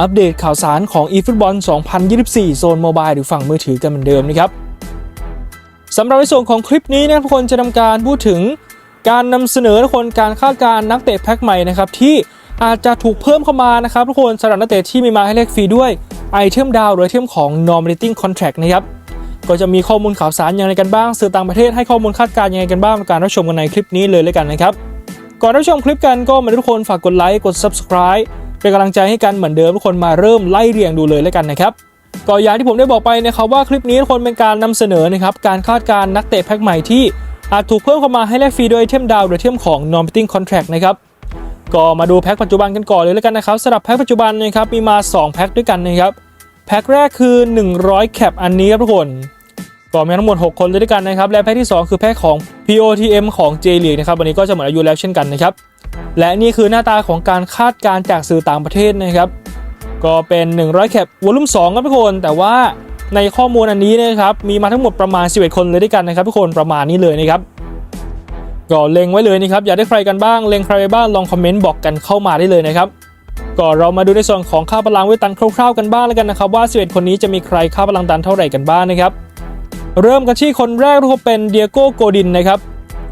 อัปเดตข่าวสารของ eFootball 2024 โซนโมบายหรือฝั่งมือถือกันเหมือนเดิมนะครับสำหรับในส่วนของคลิปนี้นะทุกคนจะทำการพูดถึงการนำเสนอทุกคนการคาดการณ์นักเตะแพ็คใหม่นะครับที่อาจจะถูกเพิ่มเข้ามานะครับทุกคนสำหรับนักเตะที่มีมาให้เลขฟรีด้วยไอเทมดาวหรือไอเทมของ Nominating Contract นะครับก็จะมีข้อมูลข่าวสารอย่างไรกันบ้าง สื่อต่างประเทศให้ข้อมูลคาดการณ์ยังไงกันบ้างในการรับชมกันในคลิปนี้เลยเลยกันนะครับ ก่อนรับชมคลิปกันก็มาทุกคนฝากกดไลค์กด subscribe เป็นกำลังใจให้กันเหมือนเดิมทุกคนมาเริ่มไล่เรียงดูเลยแล้วกันนะครับก็อย่างที่ผมได้บอกไปนะครับว่าคลิปนี้คนเป็นการนำเสนอนะครับการคาดการณ์นักเตะแพ็คใหม่ที่อาจถูกเพิ่มเข้ามาให้แลกฟรีโดยไอเทมดาวหรือไอเทมของ non-betting contract นะครับก็มาดูแพ็คปัจจุบันกันก่อนเลยแล้วกันนะครับสำหรับแพ็คปัจจุบันนะครับมีมา 2 แพ็คด้วยกันนะครับแพ็คแรกคือ 100 แคปอันนี้ครับทุกคนก็มีทั้งหมด 6 คนเลยด้วยกันนะครับและแพ็คที่ 2 คือแพ็คของ POTM ของ J League นะครับวันนี้ก็จะหมดอายุแล้วเช่นกันนะครับ และนี่คือหน้าตาของการคาดการจากสื่อต่างประเทศนะครับ ก็เป็น 100 แคปวอลุ่ม2ครับทุกคน แต่ว่าในข้อมูลอันนี้นะครับมีมาทั้งหมดประมาณ 11 คนเลยด้วยกันนะครับทุกคนประมาณนี้เลยนะครับก็เล็งไว้เลยนะครับอยากได้ใครกันบ้างเล็งใครไปบ้างลองคอมเมนต์บอกกันเข้ามาได้เลยนะครับก็เรามาดูในส่วนของค่าพลังเวทตันคร่าวๆกันบ้างแล้วกันนะครับว่า 11 คนนี้จะมีใครค่าพลังตันเท่าไหร่กันบ้างนะครับ เริ่มกันที่คนแรกทุกคนเป็นเดียโก้โกดินนะครับ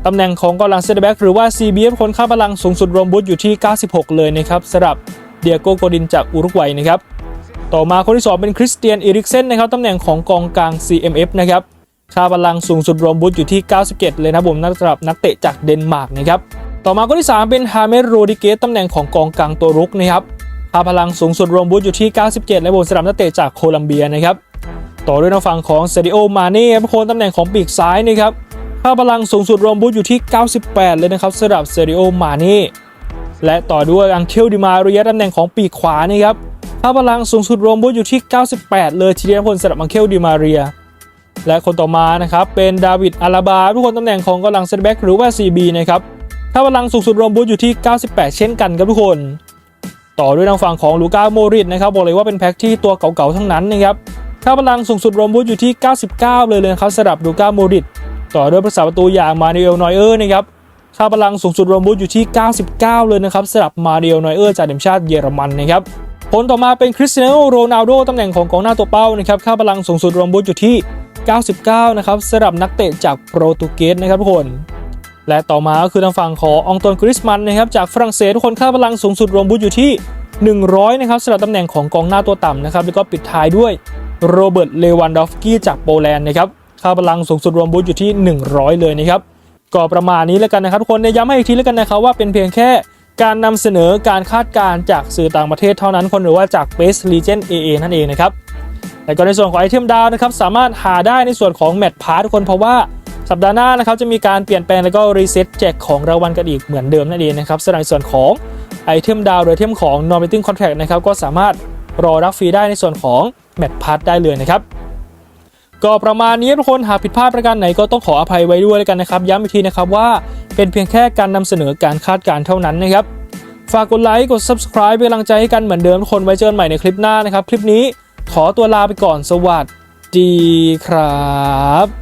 ตำแหน่งของกองหลังเซนเตอร์แบ็กหรือว่า CBF คนค่าพลังสูงสุดรวมบุตอยู่ที่ 96 เลยนะครับสำหรับเดียโกโกดินจากอุรุกวัยนะครับต่อมาคนที่ 2 เป็นคริสเตียนอีริกเซนนะครับตำแหน่งของกองกลาง CMF นะครับค่าพลังสูงสุดรวมบุตอยู่ที่ 97 เลยนะผมนักสำหรับนักเตะจากเดนมาร์กนะครับต่อมาคนที่ 3 เป็นฮาเมสโรดิเกสตำแหน่งของกองกลางตัวรุกนะครับค่าพลังสูงสุดรวมบุตอยู่ที่ 97 และบนสำหรับนักเตะจากโคลัมเบียนะครับต่อด้วยทางฝั่งของเซดิโอมาเน่โคนตำแหน่งของปีกซ้ายนะครับ ค่าพลังสูงสุดรวมบูทอยู่ที่ 98 เลยนะครับสำหรับเซดิโอมาเน่และต่อด้วยอังเคลดิมาเรียตำแหน่งของปีกขวานะครับค่าพลังสูงสุดรวมบูทอยู่ที่ 98 เลยทีเดียวคนสำหรับอังเคลดิมาเรีย และคนต่อมานะครับเป็นดาวิดอาราบาทุกคนตำแหน่งของกำลังเซนแบ็กหรือว่า CB นะครับค่าพลังสูงสุดรวมบูทอยู่ที่ 98 เช่นกันครับทุกคน ต่อด้วยทางฝั่งของลูก้าโมริตนะครับบอกเลยว่าเป็นแพ็คที่ตัวเก่าๆทั้งนั้นนะครับค่าพลังสูงสุดรวมบูทอยู่ที่ 99 เลยเลยครับสำหรับดูก้าโมดิต ต่อด้วยประสาประตูอย่างมาเรียลนอยเออร์นะครับค่าพลังสูงสุดรวมบูทอยู่ที่ 99 เลยนะครับสำหรับมาเรียลนอยเออร์จากทีมชาติเยอรมันนะครับผลต่อมาเป็นคริสเตียโนโรนัลโดตำแหน่งของกองหน้าตัวเป้านะครับค่าพลังสูงสุดรวมบูทอยู่ที่ 99 นะครับสำหรับนักเตะจากโปรตุเกสนะครับทุกคนและต่อมาก็คือทางฝั่งขององตวนกริสมันนะครับจากฝรั่งเศสทุกคนค่าพลังสูงสุดรวมบูทอยู่ที่ 100 นะครับสำหรับตำแหน่งของกองหน้าตัวต่ำนะครับแล้วก็ปิดท้ายด้วยโรเบิร์ตเลวันดอฟสกี้จากโปแลนด์นะครับ ค่าพลังสูงสุดรวมบูทอยู่ที่ 100 เลยนะครับก็ประมาณนี้แล้วกันนะครับทุกคนย้ำให้อีกทีแล้วกันนะครับว่าเป็นเพียงแค่การนำเสนอการคาดการณ์จากสื่อต่างประเทศเท่านั้นคนหรือว่าจาก Base Legend AA นั่นเองนะครับและก็ในส่วนของไอเทมดาวนะครับสามารถหาได้ในส่วนของแมตช์พาร์ทุกคนเพราะว่าสัปดาห์หน้านะครับจะมีการเปลี่ยนแปลงแล้วก็รีเซ็ตแจกของรางวัลกันอีกเหมือนเดิมนั่นเองนะครับสำหรับในส่วนของไอเทมดาวหรือไอเทมของ n o m a t i n g Contract นะครับก็สามารถรอรับฟรีได้ในส่วนของแมตช์พาร์ได้เลยนะครับ ก็ประมาณนี้ทุกคนหากผิดพลาดประการไหนก็ต้องขออภัยไว้ด้วยแล้วกันนะครับ ย้ำอีกทีนะครับว่าเป็นเพียงแค่การนำเสนอการคาดการณ์เท่านั้นนะครับ ฝากกดไลค์กด subscribe เป็นกำลังใจให้กันเหมือนเดิมทุกคนไว้เจอกันใหม่ในคลิปหน้านะครับ คลิปนี้ขอตัวลาไปก่อนสวัสดีครับ